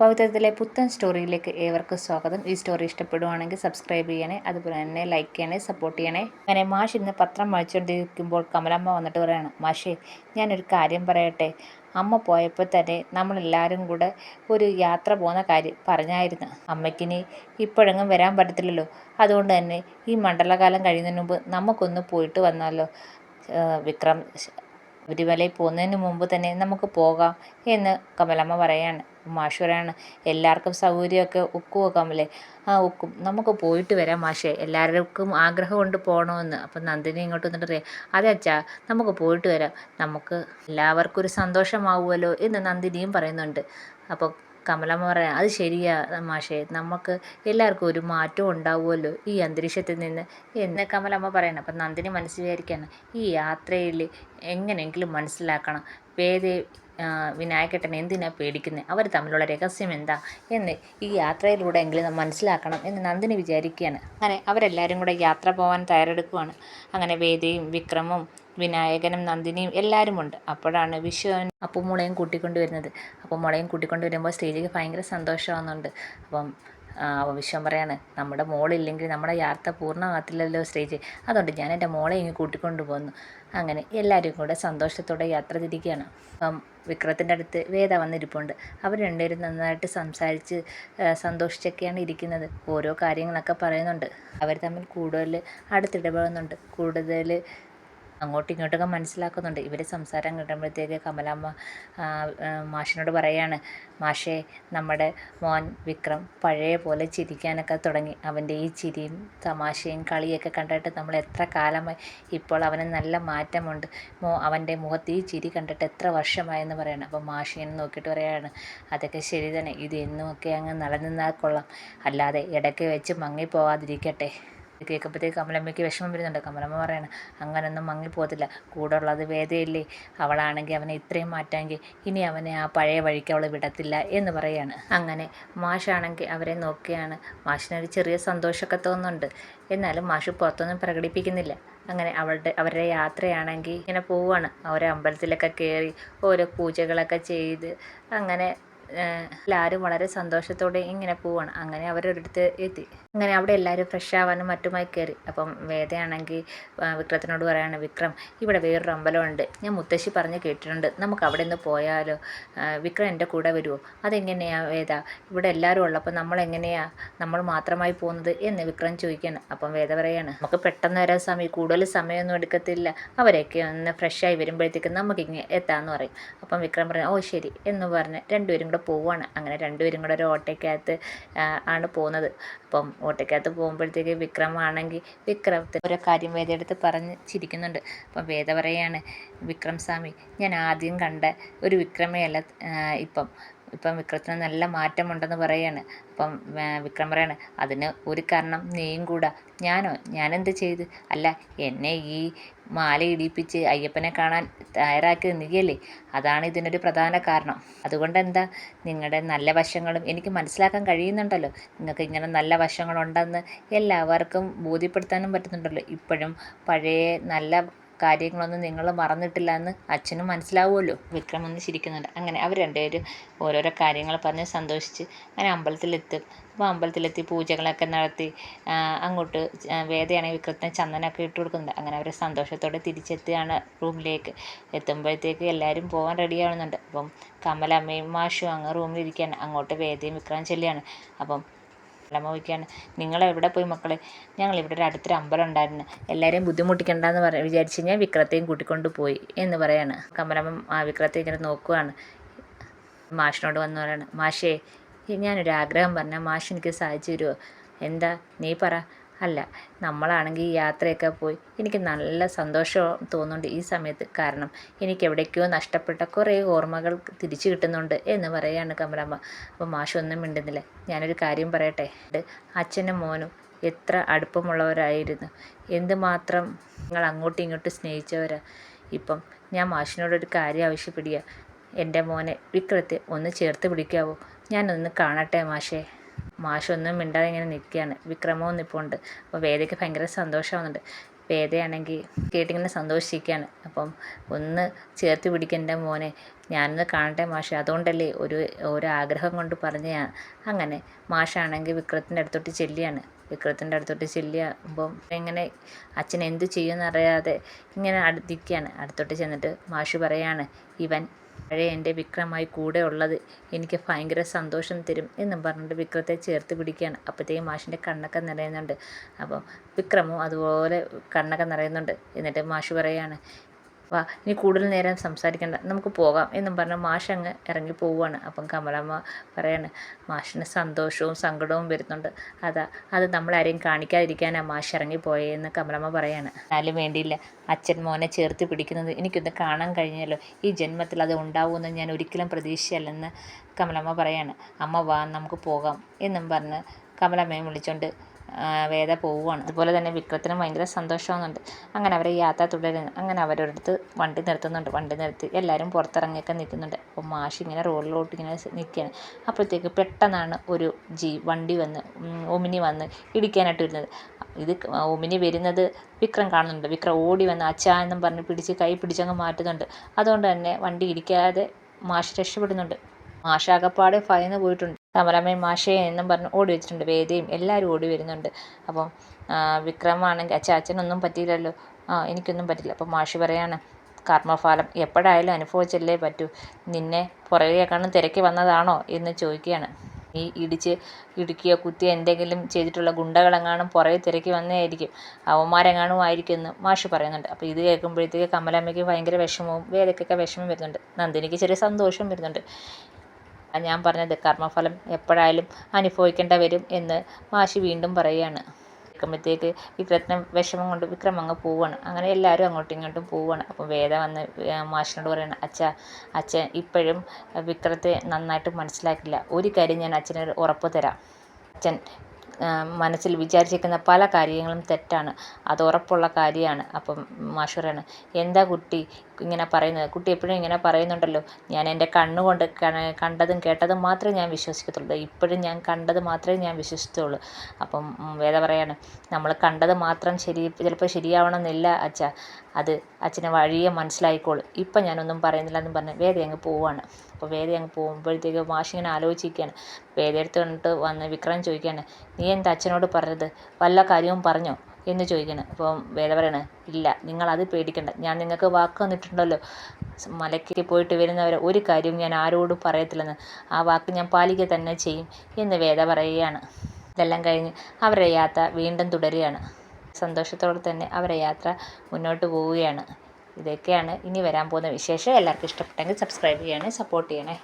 പവിത്രത്തിലെ പുത്തൻ സ്റ്റോറിയിലേക്ക് ഏവർക്കും സ്വാഗതം. ഈ സ്റ്റോറി ഇഷ്ടപ്പെടുവാണെങ്കിൽ സബ്സ്ക്രൈബ് ചെയ്യണേ അതുപോലെ തന്നെ ലൈക്ക് ചെയ്യണേ സപ്പോർട്ട് ചെയ്യണേ. അങ്ങനെ മാഷ് ഇന്ന് പത്രം വായിച്ചുകൊണ്ടിരിക്കുമ്പോൾ കമലമ്മ വന്നിട്ട് പറയാണ് മാഷേ ഞാനൊരു കാര്യം പറയട്ടെ. അമ്മ പോയപ്പോൾ തന്നെ നമ്മളെല്ലാവരും കൂടെ ഒരു യാത്ര പോകുന്ന കാര്യം പറഞ്ഞായിരുന്നു. അമ്മയ്ക്കിനി ഇപ്പോഴെങ്ങും വരാൻ പറ്റത്തില്ലല്ലോ. അതുകൊണ്ട് തന്നെ ഈ മണ്ഡലകാലം കഴിയുന്നതിന് മുമ്പ് നമുക്കൊന്ന് പോയിട്ട് വന്നാലോ? വിക്രം ശബരിമലയിൽ പോകുന്നതിന് മുമ്പ് തന്നെ നമുക്ക് പോകാം എന്ന് കമലമ്മ പറയാണ്. മാഷ് പറയാണ് എല്ലാവർക്കും സൗകര്യമൊക്കെ ഒക്കുമോ കമലെ. ആ ഒക്കും നമുക്ക് പോയിട്ട് വരാം മാഷേ. എല്ലാവർക്കും ആഗ്രഹമുണ്ട് പോകണമെന്ന് അപ്പം നന്ദിനി ഇങ്ങോട്ട് വന്നിട്ട് പറയാം അതെ അച്ഛാ നമുക്ക് പോയിട്ട് വരാം. നമുക്ക് എല്ലാവർക്കും ഒരു സന്തോഷമാവുമല്ലോ എന്ന് നന്ദിനിയും പറയുന്നുണ്ട്. അപ്പോൾ കമലമ്മ പറയാം അത് ശരിയാ മാഷേ നമുക്ക് എല്ലാവർക്കും ഒരു മാറ്റം ഉണ്ടാവുമല്ലോ ഈ അന്തരീക്ഷത്തിൽ നിന്ന്. എന്ന് കമലമ്മ പറയണം. അപ്പം നന്ദിനി മനസ്സിൽ ഈ യാത്രയിൽ എങ്ങനെയെങ്കിലും മനസ്സിലാക്കണം വേദേ വിനായകട്ടൻ എന്തിനാ പേടിക്കുന്നത് അവർ തമ്മിലുള്ള രഹസ്യം എന്താ? എന്ന് ഈ യാത്രയിലൂടെ എങ്കിലും മനസ്സിലാക്കണം എന്ന് നന്ദിനി വിചാരിക്കുകയാണ് അങ്ങനെ അവരെല്ലാവരും കൂടെ യാത്ര പോകാൻ തയ്യാറെടുക്കുവാണ്. അങ്ങനെ വേദിയും വിക്രമും വിനായകനും നന്ദിനിയും എല്ലാവരുമുണ്ട് അപ്പോഴാണ് വിഷു അപ്പം മുളയും കൂട്ടിക്കൊണ്ട് വരുന്നത് അപ്പം മുളയും കൂട്ടിക്കൊണ്ട് വരുമ്പോൾ സ്റ്റേജിൽ ഭയങ്കര സന്തോഷമാകുന്നുണ്ട് അപ്പം വിശ്വം പറയാണ് നമ്മുടെ മോളില്ലെങ്കിൽ നമ്മുടെ യാത്ര പൂർണമാകത്തില്ലല്ലോ സ്റ്റേജ്. അതുകൊണ്ട് ഞാൻ എന്റെ മോളെ ഇങ്ങ് കൂട്ടിക്കൊണ്ട് പോന്നു അങ്ങനെ എല്ലാവരും കൂടെ സന്തോഷത്തോടെ യാത്ര തിരിക്കുകയാണ്. അപ്പം വിക്രത്തിന്റെ അടുത്ത് വേദ വന്നിരിപ്പുണ്ട്. അവർ രണ്ടുപേരും നന്നായിട്ട് സംസാരിച്ച് സന്തോഷിച്ചൊക്കെയാണ് ഇരിക്കുന്നത്. ഓരോ കാര്യങ്ങളൊക്കെ പറയുന്നുണ്ട്. അവർ തമ്മിൽ കൂടുതൽ അടുത്തിടപെടുന്നുണ്ട് കൂടുതൽ അങ്ങോട്ടും ഇങ്ങോട്ടൊക്കെ മനസ്സിലാക്കുന്നുണ്ട്. ഇവർ സംസാരം കിട്ടുമ്പോഴത്തേക്ക് കമലാമ്മ മാഷിനോട് പറയാണ് മാഷേ നമ്മുടെ മോൻ വിക്രം പഴയ പോലെ ചിരിക്കാനൊക്കെ തുടങ്ങി. അവന്റെ ഈ ചിരിയും തമാശയും കളിയൊക്കെ കണ്ടിട്ട് നമ്മൾ എത്ര കാലമായി ഇപ്പോൾ അവന് നല്ല മാറ്റമുണ്ട്. മോ അവന്റെ മുഖത്ത് ഈ ചിരി കണ്ടിട്ട് എത്ര വർഷമായെന്ന് പറയണം. അപ്പോൾ മാഷിനെ നോക്കിയിട്ട് പറയാണ് അതൊക്കെ ശരി തന്നെ. ഇത് എന്നുമൊക്കെ അങ്ങ് നിലനിന്നാൽ കൊള്ളാം. അല്ലാതെ ഇടയ്ക്ക് വെച്ച് മങ്ങിപ്പോവാതിരിക്കട്ടെ. കേൾക്കുമ്പോഴത്തേക്ക് കമലമ്മയ്ക്ക് വിഷമം വരുന്നുണ്ട്. കമലമ്മ പറയണം അങ്ങനൊന്നും മങ്ങിപ്പോകത്തില്ല കൂടെ ഉള്ളത് വേദയല്ലേ. അവളാണെങ്കിൽ അവനെ ഇത്രയും മാറ്റാമെങ്കിൽ ഇനി അവനെ ആ പഴയ വഴിക്ക് അവൾ വിടത്തില്ല എന്ന് പറയാണ്. അങ്ങനെ മാഷാണെങ്കിൽ അവരെ നോക്കിയാണ്. മാഷിനൊരു ചെറിയ സന്തോഷമൊക്കെ തോന്നുന്നുണ്ട്. എന്നാലും മാഷ് പുറത്തൊന്നും പ്രകടിപ്പിക്കുന്നില്ല. അങ്ങനെ അവളുടെ അവരുടെ യാത്രയാണെങ്കിൽ ഇങ്ങനെ പോവുകയാണ്. ഓരോ അമ്പലത്തിലൊക്കെ കയറി ഓരോ പൂജകളൊക്കെ ചെയ്ത് അങ്ങനെ എല്ലാവരും വളരെ സന്തോഷത്തോടെ ഇങ്ങനെ പോവാണ്. അങ്ങനെ അവരൊരിടത്ത് എത്തി. അങ്ങനെ അവിടെ എല്ലാവരും ഫ്രഷ് ആവാനും മറ്റുമായി കയറി അപ്പം വേദയാണെങ്കിൽ വിക്രത്തിനോട് പറയാണ് വിക്രം ഇവിടെ വേറൊരു അമ്പലമുണ്ട്. ഞാൻ മുത്തശ്ശി പറഞ്ഞ് കേട്ടിട്ടുണ്ട്. നമുക്ക് അവിടെ നിന്ന് പോയാലോ വിക്രം എന്റെ കൂടെ വരുമോ അതെങ്ങനെയാ വേദ? ഇവിടെ എല്ലാവരും ഉള്ളപ്പോൾ നമ്മൾ എങ്ങനെയാ നമ്മൾ മാത്രമായി പോകുന്നത്? എന്ന് വിക്രം ചോദിക്കണം. അപ്പം വേദ പറയാണ് നമുക്ക് പെട്ടെന്ന് വരാൻ സമയം കൂടുതൽ സമയമൊന്നും എടുക്കത്തില്ല. അവരൊക്കെ ഒന്ന് ഫ്രഷായി വരുമ്പോഴത്തേക്കും നമുക്കിങ്ങനെ എത്താമെന്ന് പറയും. അപ്പം വിക്രം പറയാം ഓ ശരി. എന്ന് പറഞ്ഞ് രണ്ടുപേരും കൂടെ പോവുകയാണ് അങ്ങനെ രണ്ടുപേരും കൂടെ ഒരു ഓട്ടോയ്ക്കകത്ത് ആണ് പോകുന്നത്. അപ്പം ഓട്ടോയ്ക്കകത്ത് പോകുമ്പോഴത്തേക്ക് വിക്രം ആണെങ്കിൽ വിക്രമത്തെ ഓരോ കാര്യം വേദയെടുത്ത് പറഞ്ഞ് ചിരിക്കുന്നുണ്ട്. അപ്പം വേദ പറയാണ് വിക്രം സ്വാമി ഞാൻ ആദ്യം കണ്ട ഒരു വിക്രമയല്ല ഇപ്പം ഇപ്പം വിക്രത്തിന് നല്ല മാറ്റമുണ്ടെന്ന് പറയാണ്. അപ്പം വിക്രം പറയാണ് അതിന് ഒരു കാരണം നീയും കൂടാ. ഞാനോ? ഞാനെന്ത് ചെയ്ത്? അല്ല എന്നെ ഈ മാല ഇടിപ്പിച്ച് അയ്യപ്പനെ കാണാൻ തയ്യാറാക്കിയത് നീയല്ലേ? അതാണ് ഇതിനൊരു പ്രധാന കാരണം. അതുകൊണ്ട് എന്താ നിങ്ങളുടെ നല്ല വശങ്ങളും എനിക്ക് മനസ്സിലാക്കാൻ കഴിയുന്നുണ്ടല്ലോ. നിങ്ങൾക്ക് ഇങ്ങനെ നല്ല വശങ്ങളുണ്ടെന്ന് എല്ലാവർക്കും ബോധ്യപ്പെടുത്താനും പറ്റുന്നുണ്ടല്ലോ. ഇപ്പോഴും പഴയ നല്ല കാര്യങ്ങളൊന്നും നിങ്ങൾ മറന്നിട്ടില്ല എന്ന് അച്ഛനും മനസ്സിലാവുമല്ലോ. വിക്രം ഒന്ന് ചിരിക്കുന്നുണ്ട്. അങ്ങനെ അവർ രണ്ടുപേരും ഓരോരോ കാര്യങ്ങൾ പറഞ്ഞ് സന്തോഷിച്ച് അങ്ങനെ അമ്പലത്തിലെത്തും. അപ്പോൾ അമ്പലത്തിലെത്തി പൂജകളൊക്കെ നടത്തി അങ്ങോട്ട് വേദയാണെങ്കിൽ വിക്രത്തിന് ചന്ദനമൊക്കെ ഇട്ട് കൊടുക്കുന്നുണ്ട്. അങ്ങനെ അവർ സന്തോഷത്തോടെ തിരിച്ചെത്തുകയാണ് റൂമിലേക്ക്. എത്തുമ്പോഴത്തേക്ക് എല്ലാവരും പോകാൻ റെഡിയാവുന്നുണ്ട്. അപ്പം കമലമ്മയും മാഷും അങ്ങ് റൂമിലിരിക്കുകയാണ്. അങ്ങോട്ട് വേദയും വിക്രം ചെല്ലുകയാണ്. അപ്പം അമ്മ നിങ്ങൾ എവിടെ പോയി മക്കളെ? ഞങ്ങൾ ഇവിടെ ഒരു അടുത്തൊരു അമ്പലം ഉണ്ടായിരുന്നു. എല്ലാവരെയും ബുദ്ധിമുട്ടിക്കണ്ടെന്ന് പറ വിചാരിച്ച് ഞാൻ വിക്രത്തെയും കൂട്ടിക്കൊണ്ട് പോയി എന്ന് പറയാണ്. കമലമ്മ ആ വിക്രത്തെ ഇങ്ങനെ നോക്കുവാണ്. മാഷിനോട് വന്ന് പറയാണ് മാഷേ ഞാനൊരു ആഗ്രഹം പറഞ്ഞാൽ മാഷ് എനിക്ക് സാധിച്ചു തരുമോ എന്താ? നീ പറ. അല്ല നമ്മളാണെങ്കിൽ ഈ യാത്രയൊക്കെ പോയി എനിക്ക് നല്ല സന്തോഷം തോന്നുന്നുണ്ട് ഈ സമയത്ത്. കാരണം എനിക്ക് എവിടേക്കോ നഷ്ടപ്പെട്ട കുറേ ഓർമ്മകൾ തിരിച്ചു കിട്ടുന്നുണ്ട് എന്ന് പറയുകയാണ് കമലമ്മ. അപ്പോൾ മാഷൊന്നും മിണ്ടുന്നില്ല. ഞാനൊരു കാര്യം പറയട്ടെ. അച്ഛനും മോനും എത്ര അടുപ്പമുള്ളവരായിരുന്നു. എന്തുമാത്രം നിങ്ങൾ അങ്ങോട്ടും ഇങ്ങോട്ടും സ്നേഹിച്ചവരാ. ഇപ്പം ഞാൻ മാഷിനോടൊരു കാര്യം ആവശ്യപ്പെടുക എന്റെ മോനെ വിക്രത്തെ ഒന്ന് ചേർത്ത് പിടിക്കാവോ? ഞാനൊന്ന് കാണട്ടെ മാഷേ. മാഷൊന്നും മിണ്ടാതെ ഇങ്ങനെ നിൽക്കുകയാണ്. വിക്രമവും നിൽപ്പുണ്ട് അപ്പോൾ വേദയ്ക്ക് ഭയങ്കര സന്തോഷമാവുന്നുണ്ട്. വേദയാണെങ്കിൽ കേട്ടിങ്ങനെ സന്തോഷിക്കുകയാണ് അപ്പം ഒന്ന് ചേർത്ത് പിടിക്കേണ്ട മോനെ. ഞാനൊന്ന് കാണട്ടെ മാഷ. അതുകൊണ്ടല്ലേ ഒരു ഒരു ആഗ്രഹം കൊണ്ട് പറഞ്ഞതാണ് അങ്ങനെ മാഷാണെങ്കിൽ വിക്രത്തിന്റെ അടുത്തോട്ട് ചെല്ലിയാണ് വിക്രത്തിന്റെ അടുത്തോട്ട് ചെല്ലിയാകുമ്പം ഇങ്ങനെ അച്ഛൻ എന്ത് ചെയ്യുമെന്നറിയാതെ ഇങ്ങനെ അടുത്തിരിക്കുകയാണ് അടുത്തോട്ട് ചെന്നിട്ട് മാഷ് പറയാണ് ഇവൻ പഴയ എന്റെ വിക്രമായി കൂടെ ഉള്ളത് എനിക്ക് ഭയങ്കര സന്തോഷം തരും എന്നും പറഞ്ഞിട്ട് വിക്രത്തെ ചേർത്ത് പിടിക്കുകയാണ്. അപ്പോഴത്തേക്കും മാഷിന്റെ കണ്ണൊക്കെ നിറയുന്നുണ്ട്. അപ്പോൾ വിക്രമും അതുപോലെ കണ്ണൊക്കെ നിറയുന്നുണ്ട്. എന്നിട്ട് മാഷ് പറയാണ് വാ ഇനി കൂടുതൽ നേരം സംസാരിക്കണ്ട. നമുക്ക് പോകാം എന്നും പറഞ്ഞ് മാഷങ്ങ് ഇറങ്ങി പോവുകയാണ് അപ്പം കമലമ്മ പറയാണ് മാഷിന് സന്തോഷവും സങ്കടവും വരുന്നുണ്ട്. അതാ അത് നമ്മളാരെയും കാണിക്കാതിരിക്കാനാണ് മാഷ് ഇറങ്ങി പോയെന്ന് കമലമ്മ പറയാണ്. എന്നാലും വേണ്ടിയില്ല. അച്ഛൻ മോനെ ചേർത്ത് പിടിക്കുന്നത് എനിക്കൊന്ന് കാണാൻ കഴിഞ്ഞല്ലോ. ഈ ജന്മത്തിൽ അത് ഉണ്ടാവുമെന്ന് ഞാൻ ഒരിക്കലും പ്രതീക്ഷയല്ലെന്ന് കമലമ്മ പറയാണ്. അമ്മ വാ നമുക്ക് പോകാം എന്നും പറഞ്ഞ് കമലമ്മയെ വിളിച്ചോണ്ട് വേദ പോവുകയാണ് അതുപോലെ തന്നെ വിക്രത്തിനും ഭയങ്കര സന്തോഷമാകുന്നുണ്ട് അങ്ങനെ അവരെ യാത്ര തുടരുന്നു. അങ്ങനെ അവരടുത്ത് വണ്ടി നിർത്തുന്നുണ്ട്. വണ്ടി നിർത്തി എല്ലാവരും പുറത്തിറങ്ങിയൊക്കെ നിൽക്കുന്നുണ്ട്. അപ്പോൾ മാഷ് ഇങ്ങനെ റോഡിലോട്ട് ഇങ്ങനെ നിൽക്കുകയാണ്. അപ്പോഴത്തേക്ക് പെട്ടെന്നാണ് ഒരു ജീ വണ്ടി വന്ന് ഒമിനി വന്ന് ഇടിക്കാനായിട്ട് വരുന്നത്. ഇത് ഒമിനി വരുന്നത് വിക്രം കാണുന്നുണ്ട്. വിക്രം ഓടി വന്ന് അച്ഛാ എന്നും പറഞ്ഞ് പിടിച്ച് കൈ പിടിച്ചങ്ങ് മാറ്റുന്നുണ്ട്. അതുകൊണ്ട് തന്നെ വണ്ടി ഇടിക്കാതെ മാഷ് രക്ഷപ്പെടുന്നുണ്ട്. മാഷാകപ്പാടെ ഭയന്ന് പോയിട്ടുണ്ട്. കമലമ്മയും മാഷേ എന്നും പറഞ്ഞ് ഓടി വെച്ചിട്ടുണ്ട്. വേദയും എല്ലാവരും ഓടി വരുന്നുണ്ട്. അപ്പം വിക്രമാണെങ്കിൽ അച്ഛാ അച്ഛനൊന്നും പറ്റിയില്ലല്ലോ. ആ എനിക്കൊന്നും പറ്റില്ല അപ്പം മാഷി പറയാണ് കർമ്മഫലം എപ്പോഴായാലും അനുഭവിച്ചല്ലേ പറ്റൂ. നിന്നെ പുറകെ തിരക്കി വന്നതാണോ? എന്ന് ചോദിക്കുകയാണ്. ഈ ഇടിച്ച് ഇടുക്കിയോ കുത്തിയോ എന്തെങ്കിലും ചെയ്തിട്ടുള്ള ഗുണ്ടകളെങ്ങാനും പുറകെ തിരക്കി വന്നതായിരിക്കും. അവന്മാരെങ്ങാനും ആയിരിക്കും എന്ന് മാഷി പറയുന്നുണ്ട്. അപ്പോൾ ഇത് കേൾക്കുമ്പോഴത്തേക്ക് കമലമ്മയ്ക്ക് ഭയങ്കര വിഷമവും വേദയ്ക്കൊക്കെ വിഷമം വരുന്നുണ്ട്. നന്ദിനിക്ക് ചെറിയ സന്തോഷം വരുന്നുണ്ട്. ഞാൻ പറഞ്ഞത് കർമ്മഫലം എപ്പോഴായാലും അനുഭവിക്കേണ്ട വരും എന്ന് മാഷി വീണ്ടും പറയുകയാണ്. കേൾക്കുമ്പോഴത്തേക്ക് വിക്രത്തിന് വിഷമം കൊണ്ട് വിക്രം അങ്ങ് പോവുകയാണ് അങ്ങനെ എല്ലാവരും അങ്ങോട്ടും ഇങ്ങോട്ടും പോവാണ്. അപ്പം വേദ വന്ന് മാഷിനോട് പറയണം അച്ഛ അച്ഛൻ ഇപ്പോഴും വിക്രത്തെ നന്നായിട്ട് മനസ്സിലാക്കില്ല. ഒരു കാര്യം ഞാൻ അച്ഛനൊരു ഉറപ്പ് തരാം. അച്ഛൻ മനസ്സിൽ വിചാരിച്ചിരിക്കുന്ന പല കാര്യങ്ങളും തെറ്റാണ്. അത് ഉറപ്പുള്ള കാര്യമാണ്. അപ്പം മാഷ് എന്താ കുട്ടി ഇങ്ങനെ പറയുന്നത്? കുട്ടി എപ്പോഴും ഇങ്ങനെ പറയുന്നുണ്ടല്ലോ. ഞാൻ എന്റെ കണ്ണുകൊണ്ട് കണ്ടതും കേട്ടതും മാത്രമേ ഞാൻ വിശ്വസിക്കത്തുള്ളൂ. ഇപ്പോഴും ഞാൻ കണ്ടത് മാത്രമേ ഞാൻ വിശ്വസിച്ചുള്ളൂ അപ്പം വേദ പറയാണ് നമ്മൾ കണ്ടത് മാത്രം ശരി ചിലപ്പോൾ ശരിയാവണമെന്നില്ല അച്ഛ. അത് അച്ഛനെ വഴിയെ മനസ്സിലായിക്കോളും. ഇപ്പം ഞാനൊന്നും പറയുന്നില്ല എന്ന് പറഞ്ഞ് വേദ അങ്ങ് പോവാണ്. അപ്പോൾ വേദ അങ്ങ് പോകുമ്പോഴത്തേക്ക് മാഷ് ഇങ്ങനെ ആലോചിക്കുകയാണ്. വേദയെടുത്ത് കണ്ടിട്ട് വന്ന് വിക്രം ചോദിക്കുകയാണ് നീ എന്താ അച്ഛനോട് പറഞ്ഞത്? വല്ല കാര്യവും പറഞ്ഞോ? എന്ന് ചോദിക്കണം അപ്പോൾ വേദ പറയണ ഇല്ല നിങ്ങളത് പേടിക്കണ്ട. ഞാൻ നിങ്ങൾക്ക് വാക്ക് തന്നിട്ടുണ്ടല്ലോ. മലയ്ക്ക് പോയിട്ട് വരുന്നവരെ ഒരു കാര്യവും ഞാൻ ആരോടും പറയത്തില്ലെന്ന്. ആ വാക്ക് ഞാൻ പാലിക്കുക തന്നെ ചെയ്യും എന്ന് വേദ പറയുകയാണ്. ഇതെല്ലാം കഴിഞ്ഞ് അവരുടെ യാത്ര വീണ്ടും തുടരുകയാണ്. സന്തോഷത്തോടെ തന്നെ അവരെ യാത്ര മുന്നോട്ട് പോവുകയാണ്. ഇതൊക്കെയാണ് ഇനി വരാൻ പോകുന്ന വിശേഷം. എല്ലാവർക്കും ഇഷ്ടപ്പെട്ടെങ്കിൽ സബ്സ്ക്രൈബ് ചെയ്യണേ സപ്പോർട്ട് ചെയ്യണേ.